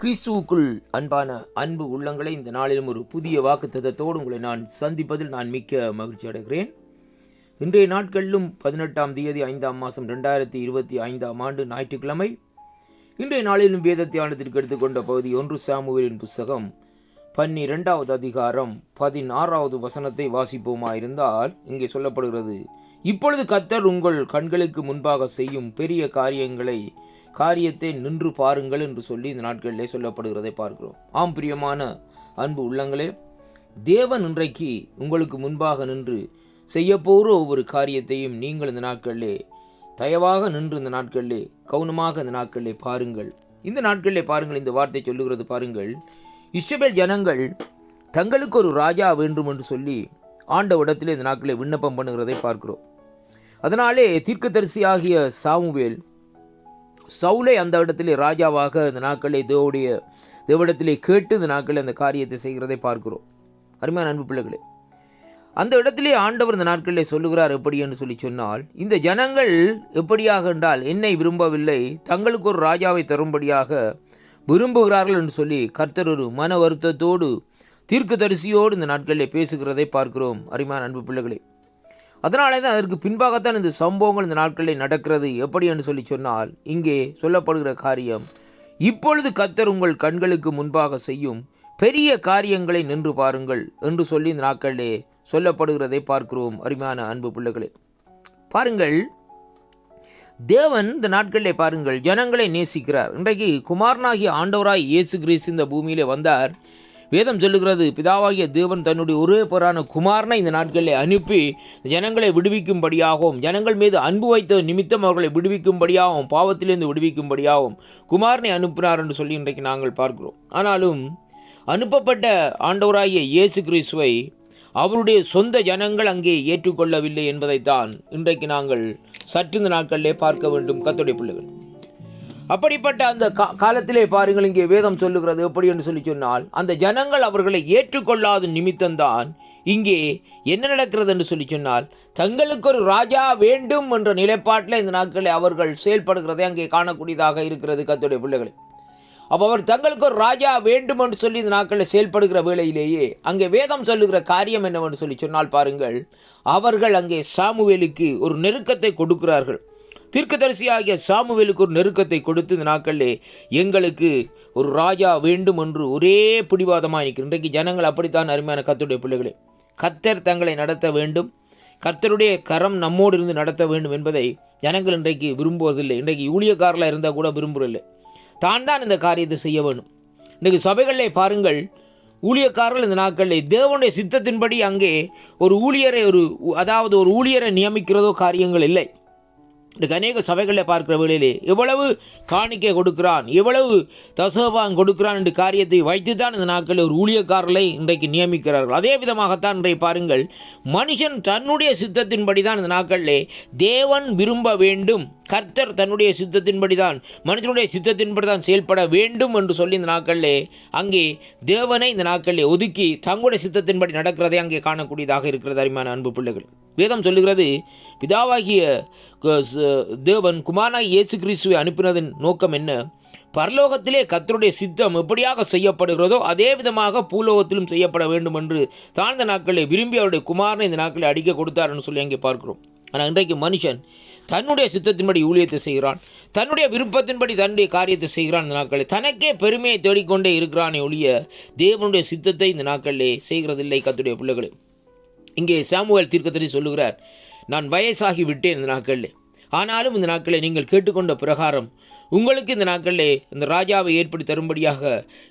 கிறிஸ்துவுக்குள் அன்பான அன்பு உள்ளங்களை இந்த நாளிலும் ஒரு புதிய வாக்குத்தத்தத்தோடு உங்களை நான் சந்திப்பதில் நான் மிக்க மகிழ்ச்சி அடைகிறேன். இன்றைய நாட்களிலும் பதினெட்டாம் தேதி ஐந்தாம் மாதம் ரெண்டாயிரத்தி இருபத்தி ஐந்தாம் ஆண்டு ஞாயிற்றுக்கிழமை. இன்றைய நாளிலும் வேத தியானத்திற்கு எடுத்துக்கொண்ட பகுதி ஒன்று சாமுவேலின் புஸ்தகம் பன்னிரெண்டாவது அதிகாரம் பதினாறாவது வசனத்தை வாசிப்போமாயிருந்தால் இங்கே சொல்லப்படுகிறது இப்பொழுது கத்தர் உங்கள் கண்களுக்கு முன்பாக செய்யும் பெரிய காரியங்களை காரியத்தை நின்று பாருங்கள் என்று சொல்லி இந்த நாட்களிலே சொல்லப்படுகிறதை பார்க்கிறோம். ஆம் பிரியமான அன்பு உள்ளங்களே தேவன் இன்றைக்கு உங்களுக்கு முன்பாக நின்று செய்யப்போகிற ஒவ்வொரு காரியத்தையும் நீங்கள் இந்த நாட்களிலே தயவாக நின்று இந்த நாட்களிலே கவனமாக இந்த நாட்களிலே பாருங்கள். இந்த நாட்களிலே பாருங்கள் இந்த வார்த்தை சொல்லுகிறது பாருங்கள். இஸ்ரேல் ஜனங்கள் தங்களுக்கு ஒரு ராஜா வேண்டும் என்று சொல்லி ஆண்டவிடத்திலே இந்த நாட்களை விண்ணப்பம் பண்ணுகிறதை பார்க்கிறோம். அதனாலே தீர்க்கதரிசி ஆகிய சாமுவேல் சவுலை அந்த இடத்திலே ராஜாவாக இந்த நாட்களை தேவடைய தேவடத்திலே கேட்டு இந்த நாட்களில் அந்த காரியத்தை செய்கிறதை பார்க்கிறோம். அருமையான அன்பு பிள்ளைகளே அந்த இடத்திலே ஆண்டவர் இந்த நாட்களில் சொல்லுகிறார் எப்படி என்று சொல்லி சொன்னால் இந்த ஜனங்கள் எப்படியாக என்றால் என்னை விரும்பவில்லை தங்களுக்கு ஒரு ராஜாவை தரும்படியாக விரும்புகிறார்கள் என்று சொல்லி கர்த்தர் ஒரு மன வருத்தத்தோடு தீர்க்கு தரிசியோடு இந்த நாட்களில் பேசுகிறதை பார்க்கிறோம். அருமையான அன்பு பிள்ளைகளே அதனாலே தான் அதற்கு பின்பாகத்தான் இந்த சம்பவங்கள் இந்த நாட்களில் நடக்கிறது. எப்படி என்று சொல்லி சொன்னால் இங்கே சொல்லப்படுகிற காரியம் இப்பொழுது கத்தர் உங்கள் கண்களுக்கு முன்பாக செய்யும் பெரிய காரியங்களை நின்று பாருங்கள் என்று சொல்லி இந்த நாட்களிலே சொல்லப்படுகிறதை பார்க்கிறோம். அருமையான அன்பு பிள்ளைகளே பாருங்கள் தேவன் இந்த நாட்களிலே பாருங்கள் ஜனங்களை நேசிக்கிறார். இன்றைக்கு குமாரனாகிய ஆண்டவராய் இயேசு கிரீஸ் இந்த பூமியிலே வந்தார். வேதம் சொல்லுகிறது பிதாவாகிய தேவன் தன்னுடைய ஒரே பொறான குமாரனை இந்த நாட்களில் அனுப்பி ஜனங்களை விடுவிக்கும்படியாகவும் ஜனங்கள் மீது அன்பு வைத்த நிமித்தம் அவர்களை விடுவிக்கும்படியாகவும் பாவத்திலிருந்து விடுவிக்கும்படியாகவும் குமாரனை அனுப்பினார் என்று சொல்லி இன்றைக்கு நாங்கள் பார்க்கிறோம். ஆனாலும் அனுப்பப்பட்ட ஆண்டவராகிய இயேசு கிறிஸ்துவை அவருடைய சொந்த ஜனங்கள் அங்கே ஏற்றுக்கொள்ளவில்லை என்பதைத்தான் இன்றைக்கு நாங்கள் சற்று இந்த நாட்களிலே பார்க்க வேண்டும். கத்துடைய பிள்ளைகள் அப்படிப்பட்ட அந்த கா காலத்திலே பாருங்கள் இங்கே வேதம் சொல்லுகிறது எப்படி என்று சொல்லி சொன்னால் அந்த ஜனங்கள் அவர்களை ஏற்றுக்கொள்ளாத நிமித்தம்தான் இங்கே என்ன நடக்கிறது என்று சொல்லி சொன்னால் தங்களுக்கு ஒரு ராஜா வேண்டும் என்ற நிலைப்பாட்டில் இந்த நாட்களில் அவர்கள் செயல்படுகிறதை அங்கே காணக்கூடியதாக இருக்கிறது கத்துடைய பிள்ளைகளை. அப்போ அவர் தங்களுக்கு ஒரு ராஜா வேண்டும் என்று சொல்லி இந்த நாட்களில் செயல்படுகிற வேளையிலேயே அங்கே வேதம் சொல்லுகிற காரியம் என்னவென்று சொல்லி சொன்னால் பாருங்கள் அவர்கள் அங்கே சாமுவேலுக்கு ஒரு நெருக்கத்தை கொடுக்கிறார்கள். தீர்க்கதரிசியாகிய சாமுவேலுக்கு ஒரு நெருக்கத்தை கொடுத்து இந்த நாட்களில் எங்களுக்கு ஒரு ராஜா வேண்டும் என்று ஒரே பிடிவாதமாக நிற்கிற இன்றைக்கு ஜனங்கள் அப்படித்தான் அருமையான கத்தருடைய பிள்ளைகளே. கத்தர் தங்களை நடத்த வேண்டும். கர்த்தருடைய கரம் நம்மோடு இருந்து நடத்த வேண்டும் என்பதை ஜனங்கள் இன்றைக்கு விரும்புவதில்லை. இன்றைக்கு ஊழியக்காரில் இருந்தால் கூட விரும்புவதில்லை தான் தான் இந்த காரியத்தை செய்ய வேண்டும். இன்றைக்கு சபைகளிலே பாருங்கள் ஊழியக்காரர்கள் இந்த நாட்களில் தேவனுடைய சித்தத்தின்படி அங்கே ஒரு ஊழியரை ஒரு அதாவது ஒரு ஊழியரை நியமிக்கிறதோ காரியங்கள் இல்லை. இன்றைக்கு அநேக சபைகளில் பார்க்கிற வேளையிலே எவ்வளவு காணிக்கை கொடுக்கிறான் எவ்வளவு தசோபான் கொடுக்கிறான் என்று காரியத்தை வைத்து தான் இந்த நாட்களில் ஒரு ஊழியக்காரர்களை இன்றைக்கு நியமிக்கிறார்கள். அதே விதமாகத்தான் இன்றை பாருங்கள் மனுஷன் தன்னுடைய சித்தத்தின்படி தான் இந்த நாட்களிலே தேவன் விரும்ப வேண்டும். கர்த்தர் தன்னுடைய சித்தத்தின்படி தான் மனுஷனுடைய சித்தத்தின்படி தான் செயல்பட வேண்டும் என்று சொல்லி இந்த நாட்களிலே அங்கே தேவனை இந்த நாட்களிலே ஒதுக்கி தங்களுடைய சித்தத்தின்படி நடக்கிறதை அங்கே காணக்கூடியதாக இருக்கிறது. அருமையான அன்பு பிள்ளைகள். வேதம் சொல்லுகிறது பிதாவாகிய தேவன் குமாரனாய் இயேசு கிறிஸ்துவை அனுப்பினதன் நோக்கம் என்ன? பரலோகத்திலே கத்தருடைய சித்தம் எப்படியாக செய்யப்படுகிறதோ அதே விதமாக பூலோகத்திலும் செய்யப்பட வேண்டும் என்று தாழ்ந்த நாட்களை விரும்பி அவருடைய குமாரனை இந்த நாட்களை அடிக்க கொடுத்தார்னு சொல்லி அங்கே பார்க்கிறோம். ஆனால் இன்றைக்கு மனுஷன் தன்னுடைய சித்தத்தின்படி ஊழியத்தை செய்கிறான் தன்னுடைய விருப்பத்தின்படி தன்னுடைய காரியத்தை செய்கிறான் இந்த நாட்களில். தனக்கே பெருமையை தேடிக்கொண்டே இருக்கிறானே ஒழிய தேவனுடைய சித்தத்தை இந்த நாட்களிலே செய்கிறதில்லை கத்துடைய பிள்ளைகளே. இங்கே சாமுவேல் தீர்க்கத்தரி சொல்லுகிறார் நான் வயசாகி விட்டேன் இந்த நாட்களில். ஆனாலும் இந்த நாட்களில் நீங்கள் கேட்டுக்கொண்ட பிரகாரம் உங்களுக்கு இந்த நாட்களிலே இந்த ராஜாவை ஏற்படுத்தி தரும்படியாக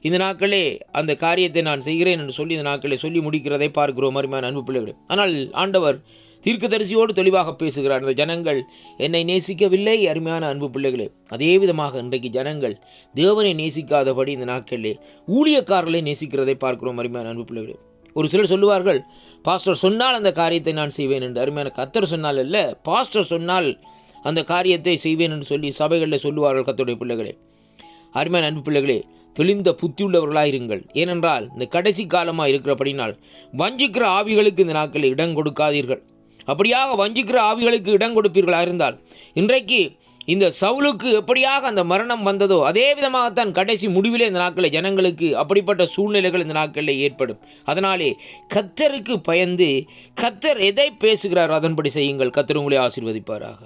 இந்த நாட்களே அந்த காரியத்தை நான் செய்கிறேன் என்று சொல்லி இந்த நாட்களை சொல்லி முடிக்கிறதை பார்க்கிறோம். அருமையான அன்பு பிள்ளைகளே ஆனால் ஆண்டவர் தீர்க்கதரிசியோடு தெளிவாக பேசுகிறார் இந்த ஜனங்கள் என்னை நேசிக்கவில்லை. அருமையான அன்பு பிள்ளைகளே அதே விதமாக இன்றைக்கு ஜனங்கள் தேவனை நேசிக்காதபடி இந்த நாட்களிலே ஊழியக்காரர்களை நேசிக்கிறதை பார்க்கிறோம் அருமையான அன்பு பிள்ளைகளே. ஒரு சிலர் சொல்லுவார்கள் பாஸ்டர் சொன்னால் அந்த காரியத்தை நான் செய்வேன் என்று. அருமையான கத்தர் சொன்னால் இல்லை பாஸ்டர் சொன்னால் அந்த காரியத்தை செய்வேன் என்று சொல்லி சபைகளில் சொல்லுவார்கள் கத்தருடைய பிள்ளைகளே. அருமையான அன்பு பிள்ளைகளே தெளிந்த புத்தியுள்ளவர்களாயிருங்கள் ஏனென்றால் இந்த கடைசி காலமாக இருக்கிறபடினால் வஞ்சிக்கிற ஆவிகளுக்கு இந்த நாட்களில் இடம் கொடுக்காதீர்கள். அப்படியாக வஞ்சிக்கிற ஆவிகளுக்கு இடம் கொடுப்பீர்களா இருந்தால் இன்றைக்கு இந்த சவுலுக்கு எப்படியாக அந்த மரணம் வந்ததோ அதே விதமாகத்தான் கடைசி முடிவிலே இந்த நாட்களில் ஜனங்களுக்கு அப்படிப்பட்ட சூழ்நிலைகள் இந்த நாட்களில் ஏற்படும். அதனாலே கத்தருக்கு பயந்து கத்தர் எதை பேசுகிறாரோ அதன்படி செய்யுங்கள். கத்தர் உங்களை ஆசீர்வதிப்பாராக.